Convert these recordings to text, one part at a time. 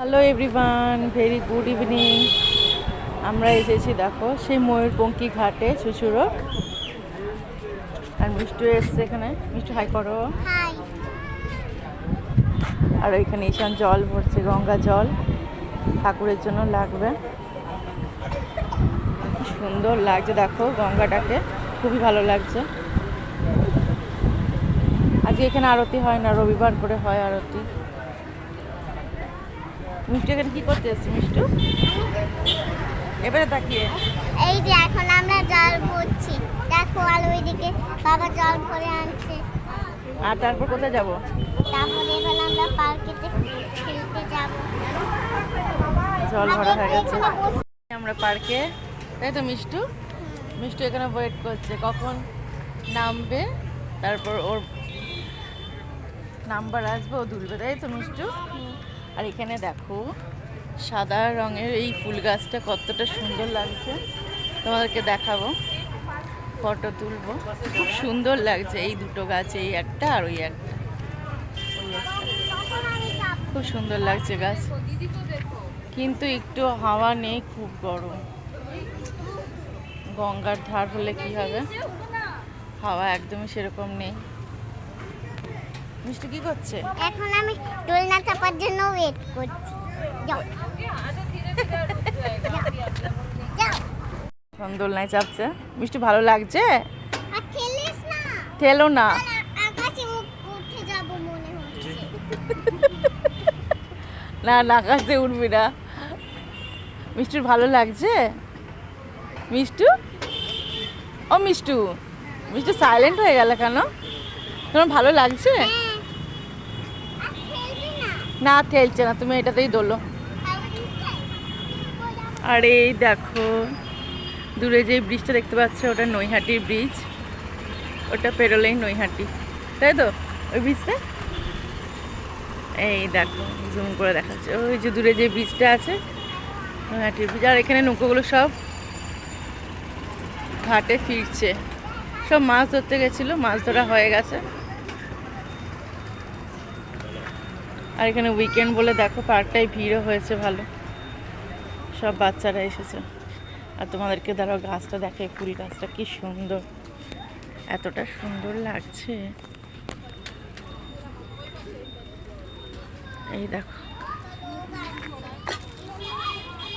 Hello everyone very good evening আমরা এসেছি দেখো সেই ময়ূরপঙ্খী ঘাটে শুশুরো আর মিষ্টু এসছে এখানে। মিষ্টু হাই করো। আর ওইখানে ঈশান জল ভরছে গঙ্গা জল। ঠাকুরের জন্য লাগবে। সুন্দর লাগছে দেখো গঙ্গাটাকে। খুবই ভালো লাগছে। আজকে এখানে আরতি হয় না রবিবার করে হয় আরতি। মিষ্টু এখানে কি করতে এসছে মিষ্টু? এবারে তাকিয়ে। এই যে এখন আমরা জল ভরছি। দেখো আর ওইদিকে বাবা জল ভরে আনছে। আর তারপর কোথায় যাব? তারপরে এবার আমরা পার্কেতে খেলতে যাব। জল ভরা হয়ে গেছে। আমরা পার্কে। তাই তো মিষ্টু? মিষ্টু এখানে ওয়েট করছে। কখন নামবে? তারপর ওর নাম্বার আসবে ও দুলবে তাই তো মিষ্টু? আর এখানে দেখো, সাদা রঙের এই ফুল গাছটা কতটা সুন্দর লাগছে। তোমাদেরকে দেখাবো, ফটো তুলবো। খুব সুন্দর লাগছে এই দুটো গাছ, এই একটা আর ওই একটা। খুব সুন্দর লাগছে গাছ। কিন্তু একটু হাওয়া নেই, খুব গরম। গঙ্গার ধার হলে কি হবে? হাওয়া একদমই সেরকম নেই। মিষ্টি কি করছে? এখন আমি দোলনা চাপার জন্য ওয়েট করছি। যাও। এখন দোলনায় চাপছে। মিষ্টি ভালো লাগছে? ঠেলো না? না। না আকাশে উঠবি না। মিষ্টির ভালো লাগছে? মিষ্টু? ও মিষ্টু মিষ্টু সাইলেন্ট হয়ে গেল কেন? তোমার ভালো লাগছে? হ্যাঁ না ঠেলছে না, তুমি এটাতেই দোলো। আর এই দেখো, দূরে যে ব্রিজটা দেখতে পাচ্ছ, ওটা নৈহাটির ব্রিজ ওটা পেরোলেই নৈহাটি, তাই তো? ওই ব্রিজটা এই দেখো জুম করে দেখাচ্ছে। ওই যে দূরে যে ব্রিজটা আছে, নৈহাটির ব্রিজ আর এখানে নৌকোগুলো সব ঘাটে ফিরছে। সব মাছ ধরতে গেছিল, মাছ ধরা হয়ে গেছে। আর এখানে উইকেন্ড বলে দেখো পার্কটায় ভিড়ও হয়েছে ভালো। সব বাচ্চারা এসেছে। আর তোমাদেরকে দাঁড়াও, গাছটা দেখে, ফুল গাছটা কি সুন্দর। এতটা সুন্দর লাগছে। এই দেখো।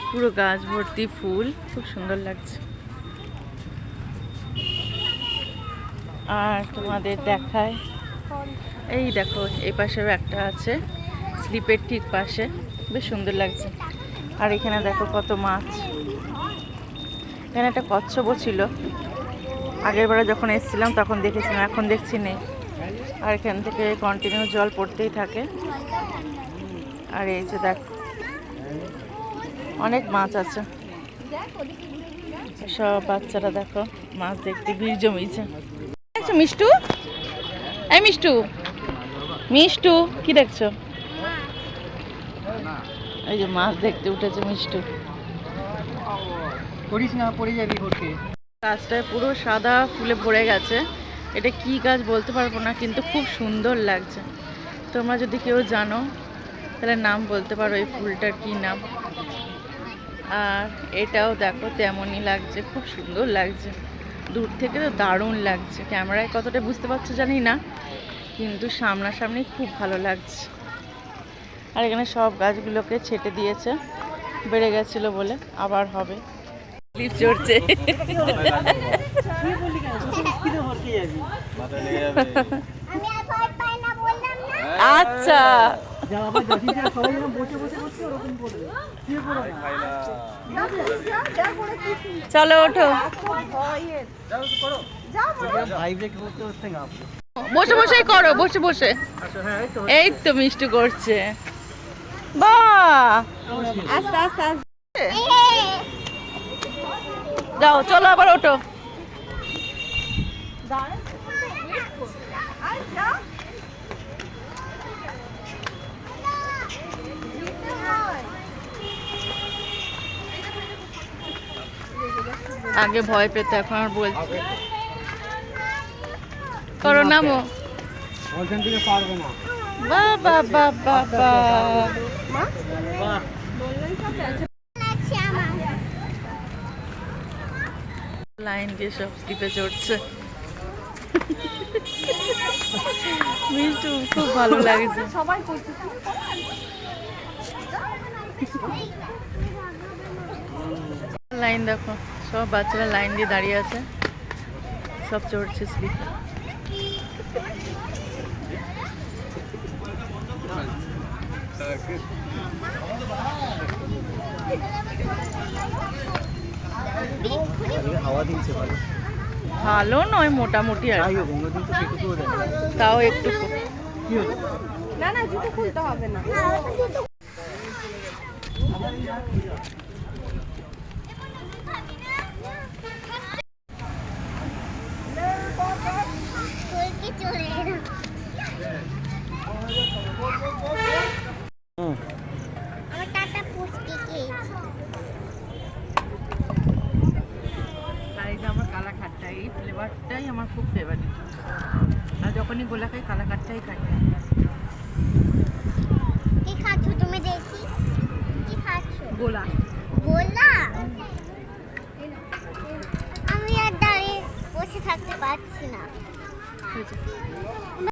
পুরো গাছ ভর্তি ফুল, খুব সুন্দর লাগছে। আর তোমাদের দেখায়, এই দেখো, এই পাশেও একটা আছে। স্লিপের ঠিক পাশে। বেশ সুন্দর লাগছে। আর এখানে দেখো কত মাছ। এখানে একটা কচ্ছপও ছিল। আগের বারে যখন এসেছিলাম, তখন দেখেছিলাম, এখন দেখছি নেই। আর এখান থেকে কন্টিনিউ জল পড়তেই থাকে। আর এই যে দেখো, অনেক মাছ আছে। সব বাচ্চারা দেখো, মাছ দেখতে ভিড় জমিয়েছে। মিষ্টু? এই মিষ্টু মিষ্টু, কি দেখছ? এই যে মাছ দেখতে উঠেছে মিষ্টু। করিস না পড়ে যাবি ঘুরতে। গাছটায় পুরো সাদা ফুলে ভরে গেছে। এটা কি গাছ বলতে পারব না কিন্তু খুব সুন্দর লাগছে। তোমরা যদি কেউ জানো তাহলে নাম বলতে পারো এই ফুলটার কি নাম। আর এটাও দেখো তেমনই লাগছে খুব সুন্দর লাগছে। দূর থেকে তো দারুণ লাগছে। ক্যামেরায় কতটা বুঝতে পারছ জানি না কিন্তু সামনাসামনি খুব ভালো লাগছে। আর এখানে সব গাছগুলোকে ছেটে দিয়েছে। বেড়ে গেছিল বলে আবার হবে। চড়ছে আচ্ছা। বসে বসে বসে চলো ওঠো। বসে বসেই করো বসে বসে। এই তো মিষ্টি করছে। বাহ আস্তে আস্তে আস্তে। যাও চলো আবার ওঠো। আগে ভয় পেতে এখন আর বলছি। করো নামো। ওখান থেকে পারবে না। বা বা বাবা লাইন দিয়ে সব স্লিপে চড়ছে। মিষ্টু খুব ভালো লাগছে। সবাই লাইন দেখো, সব বাচ্চারা লাইন দিয়ে দাঁড়িয়ে আছে। সব চড়ছে স্লিপে। ভালো ভালো নয় মোটামুটি আর তাও একটু না না জুতো খুলতে হবে না তুই চলে এলো হুম আমার টাটা পুচকে খেয়েছি আর এই যে আমার কালাকাটটা এই ফ্লেভারটাই আমার খুব ফেভারিট আর যখনই গোলা খাই কালাকাটটাই খাই